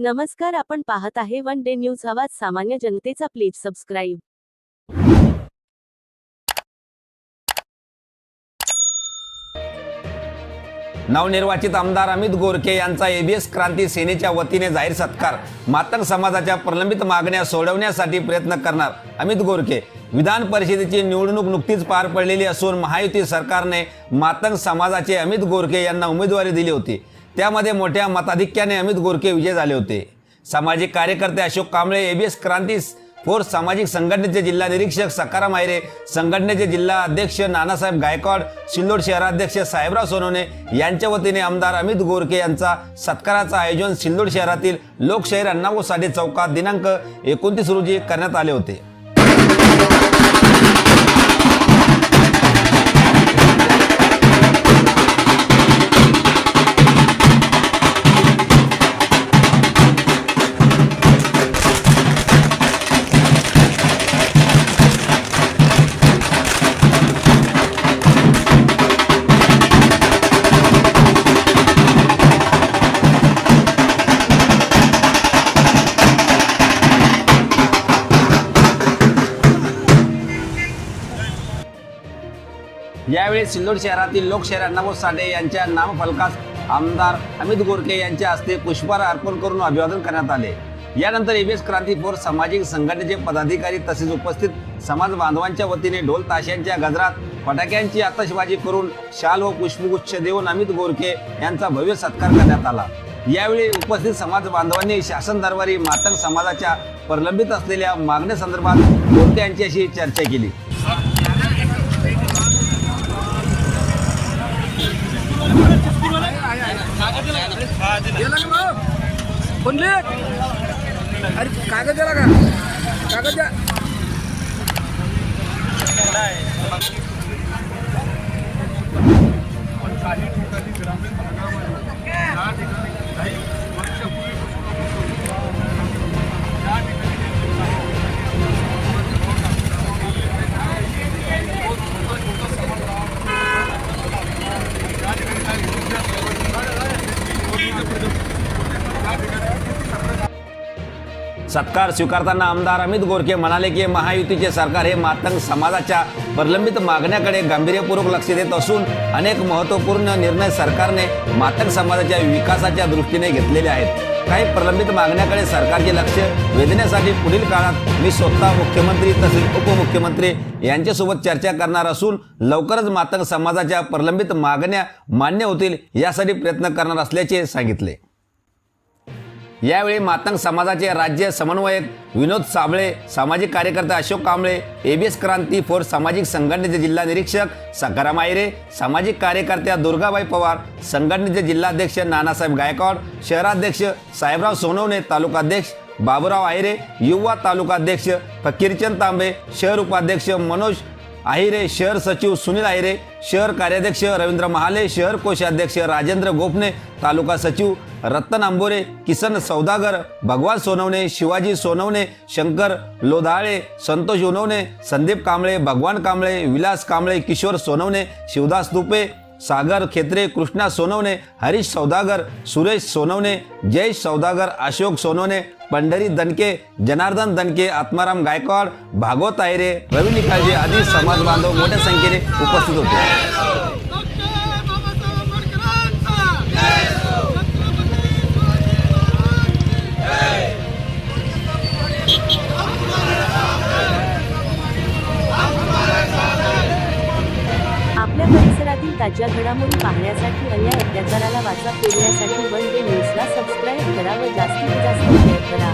नमस्कार आपण पाहत आहे वन डे न्यूज आवाज सामान्य जनतेचा प्लीज सबस्क्राईब. नवनिर्वाचित आमदार अमित गोरखे यांचा एबीएस क्रांती सेनेच्या वतीने जाहीर सत्कार. मातंग समाजाच्या प्रलंबित मागण्या सोडवण्यासाठी प्रयत्न करणार अमित गोरखे. विधान परिषदेची निवडणूक नुकतीच पार पडलेली असून महायुती सरकारने मातंग समाजाचे अमित गोरखे यांना उमेदवारी दिली होती. त्यामध्ये मोठ्या मताधिक्याने अमित गोरखे विजय झाले होते. सामाजिक कार्यकर्ते अशोक कांबळे एबीएस क्रांती फोर्स सामाजिक संघटनेचे जिल्हा निरीक्षक सकाराम आयरे संघटनेचे जिल्हा अध्यक्ष नानासाहेब गायकवाड सिल्लोड शहराध्यक्ष साहेबराव सोनवणे यांच्या वतीने आमदार अमित गोरखे यांचा सत्काराचं आयोजन सिल्लोड शहरातील लोकशाहीर अण्णाभाऊ साठे चौकात दिनांक एकोणतीस रोजी करण्यात आले होते. यावेळी सिल्लोड शहरातील लोकशाहीर अण्णाभाऊ साठे यांच्या नामफलकास आमदार अमित गोरखे यांच्या हस्ते पुष्पहार अर्पण करून अभिवादन करण्यात आले. यानंतर एबीएस क्रांती फोर्स सामाजिक संघटनेचे पदाधिकारी तसेच उपस्थित समाज बांधवांच्या वतीने ढोल ताशांच्या गजरात फटाक्यांची आतषबाजी करून शाल व पुष्पगुच्छ देऊन अमित गोरखे यांचा भव्य सत्कार करण्यात आला. यावेळी उपस्थित समाज बांधवांनी शासन दरबारी मातंग समाजाच्या प्रलंबित असलेल्या मागण्यासंदर्भात गोरके यांच्याशी चर्चा केली? बनले अरे कागद द्याला का? कागद द्या. सत्कार स्वीकारताना आमदार अमित गोरखे म्हणाले की महायुतीचे सरकार हे मातंग समाजाच्या प्रलंबित मागण्याकडे गांभीर्यपूर्वक लक्ष देत असून अनेक महत्त्वपूर्ण निर्णय सरकारने मातंग समाजाच्या विकासाच्या दृष्टीने घेतलेले आहेत. काही प्रलंबित मागण्याकडे सरकारचे लक्ष वेधण्यासाठी पुढील काळात मी स्वतः मुख्यमंत्री तसेच उपमुख्यमंत्री यांच्यासोबत चर्चा करणार असून लवकरच मातंग समाजाच्या प्रलंबित मागण्या मान्य होतील यासाठी प्रयत्न करणार असल्याचे सांगितले. यावेळी मातंग समाजाचे राज्य समन्वयक विनोद साबळे सामाजिक कार्यकर्ते अशोक कांबळे एबीएस क्रांती फोर्स सामाजिक संघटनेचे जिल्हा निरीक्षक सकाराम आयरे सामाजिक कार्यकर्त्या दुर्गाबाई पवार संघटनेचे जिल्हाध्यक्ष नानासाहेब गायकवाड शहराध्यक्ष साहेबराव सोनवणे तालुकाध्यक्ष बाबुराव आयरे युवा तालुकाध्यक्ष फकीरचंद तांबे शहर उपाध्यक्ष मनोज आहिरे शहर सचिव सुनील आहिरे शहर कार्याध्यक्ष रवींद्र महाले शहर कोषाध्यक्ष राजेंद्र गोपने तालुका सचिव रत्न आंबोरे किसन सौदागर भगवान सोनवणे शिवाजी सोनवणे शंकर लोधाळे संतोष उनवणे संदीप कांबळे भगवान कांबळे विलास कांबळे किशोर सोनवणे शिवदास तुपे सागर खेत्रे कृष्णा सोनवणे हरीश सौदागर सुरेश सोनवणे जयेश सौदागर अशोक सोनवणे पंढरी दणके जनार्दन दणके आत्माराम गायकवाड भागवत आयरे रवी निकाळजे आदी समाज बांधव मोठ्या संख्येने उपस्थित होते. ताज्या घडामोडी पाहण्यासाठी अन्याय अत्याचाराला वाचा फिरण्यासाठी वन डे न्यूजला सबस्क्राईब करा व जास्तीत जास्त शेअर करा.